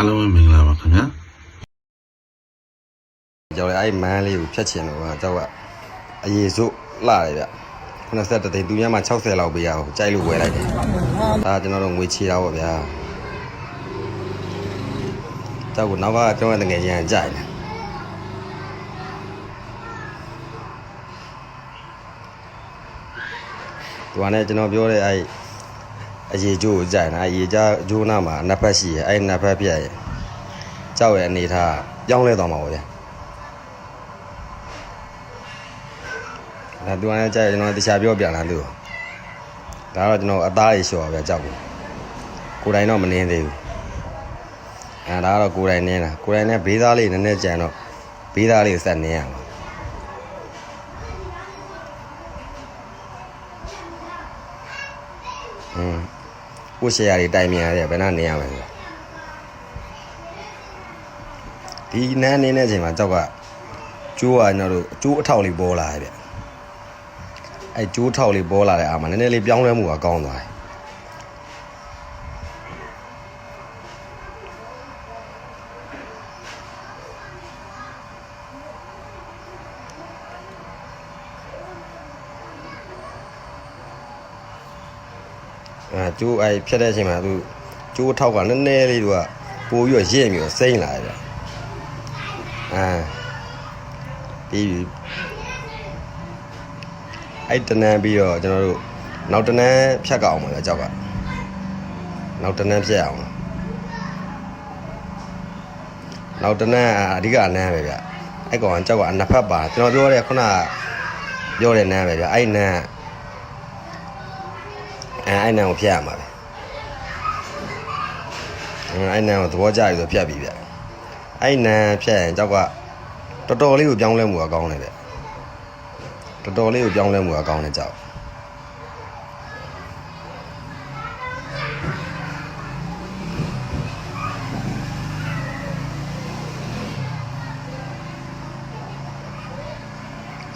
အားလုံးပဲမင်္ဂလာပါခင်ဗျာကြောက်လေအဲ့မန်းလေးကိုဖြတ်ချင်တော့ကကြောက်ကအရေးစုလှတယ်ဗျ90တိန်သူများမှာ60လောက်ပေးရအောင်ကြိုက်လို့ဝယ်လိုက်တယ်ဒါကျွန်တော်တို့ငွေချေတာပေါ့ဗျာကြောက်ကနောက်ကကျွန်တော်တကယ်ရန်ကြိုက်တယ်သူကလည်းကျွန်တော်ပြောတဲ့အဲ့ အရေးကျိုးကိုကြိုက်တာအရေးကြဂျိုးနာမှာနှစ်ဖက်ရှိရဲ့အဲ့နှစ်ဖက်ပြက်ရဲ့ကြောက်ရဲ့အနေထားပြောင်းလဲသွားမှာပေါ့ဗျာဒါသူကလည်းကြာကျွန်တော်တခြားပြောပြလာလို့ဒါတော့ကျွန်တော်အသားကြီးလျှော်ပါဗျကြောက်ဘူးကိုယ်တိုင်တော့မနင်းသေးဘူးအဲဒါကတော့ကိုယ်တိုင်နင်းတာကိုယ်တိုင်နဲ့ဘေးသားလေးနည်းနည်းကြံတော့ဘေးသားလေးဆက်နင်းရမှာอืม ကိုယ်ရှယ်ယာတွေတိုင်မြန်ရတယ်ဘယ်နဲ့နင်းရမလဲဆိုဒီနန်းနင်းတဲ့အချိန်မှာကြောက်ကကျိုးကကျွန်တော်တို့ကျိုးအထောက်လေးပေါ်လာတယ်ဗျအဲကျိုးထောက်လေးပေါ်လာတဲ့အာမှာနည်းနည်းလေးပြောင်းလဲမှုကကောင်းသွားတယ် အဲကျိုးအဲဖြတ်တဲ့အချိန်မှာသူကျိုးထောက်ကနည်းနည်းလေးသူကပိုပြီးတော့ရင့်ပြီးတော့စိမ့်လာတယ်ဗျအဲပြီးပြီအဲ့တနန်းပြီးတော့ကျွန်တော်တို့နောက်တနန်းဖြတ်ကအောင်ပါလေကြောက်ကနောက်တနန်းဖြတ်အောင်နောက်တနန်းအဓိကနန်းပဲဗျအဲ့ကောင်ကကြောက်ကနှစ်ဖက်ပါကျွန်တော်ပြောတဲ့ခုနကပြောတဲ့နန်းပဲဗျအဲ့နန်း အဲအဲ့နန်းကိုဖြတ်ရမှာပဲအဲအဲ့နန်းကိုသဘောကျပြီဆိုဖြတ်ပြီဗျအဲ့နန်းဖြတ်ရင်ကြောက်ကတော်တော်လေးကိုပြောင်းလဲမှုကကောင်းတယ်ဗျတော်တော်လေးကိုပြောင်းလဲမှုအကောင်းနဲ့ကြောက်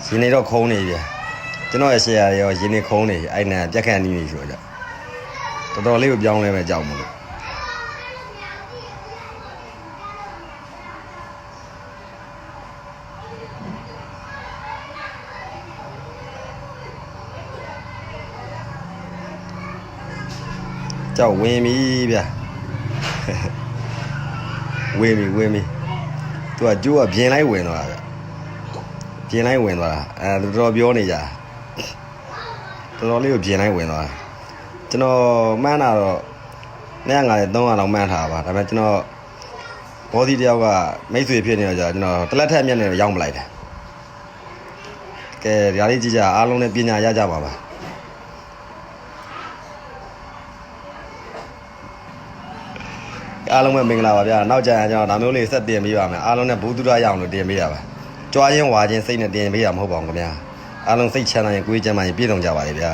ရင်းနေတော့ခုံးနေပြီကျွန်တော်ရဲ့ရှယ်ယာတွေရောရင်းနေခုံးနေပြီအဲ့နာပြက်ခန့်နီးနေဆိုတော့ တော်တော်လေးကိုပြောင်းလဲမဲ့ကြောက်မလို့ကြောက်ဝင်ပြီဗျဝင်ပြီဝင်ပြီသူကကျိုးကပြင်းလိုက်ဝင်သွားတာဗျပြင်းလိုက်ဝင်သွားတာအဲတော်တော်ပြောနေကြတော်တော်လေးကိုပြင်းလိုက်ဝင်သွားတာ ကျွန်တော်မှန်းတာတော့နဲ့ငါလည်း300လောက်မှန်းထားပါဒါပေမဲ့ကျွန်တော်ဘောဒီတယောက်ကမိတ်ဆွေဖြစ်နေတော့ကြာကျွန်တော်တလက်ထက်မျက်နှာရောက်မလိုက်တယ်ကဲဒါလေးကြည့်ကြအားလုံးနဲ့ပညာရကြပါပါအားလုံးပဲမင်္ဂလာပါဗျာနောက်ကြရင်ကျွန်တော်ဒါမျိုးလေးဆက်တင်ပေးပါမယ်အားလုံးနဲ့ဘုသူရရအောင်လို့တင်ပေးရပါကြွားချင်းဝါချင်းစိတ်နဲ့တင်ပေးရမှာမဟုတ်ပါဘူးခင်ဗျာအားလုံးစိတ်ချမ်းသာရင်ကိုယ်ကျမ်းမာရင်ပြည့်စုံကြပါလေဗျာ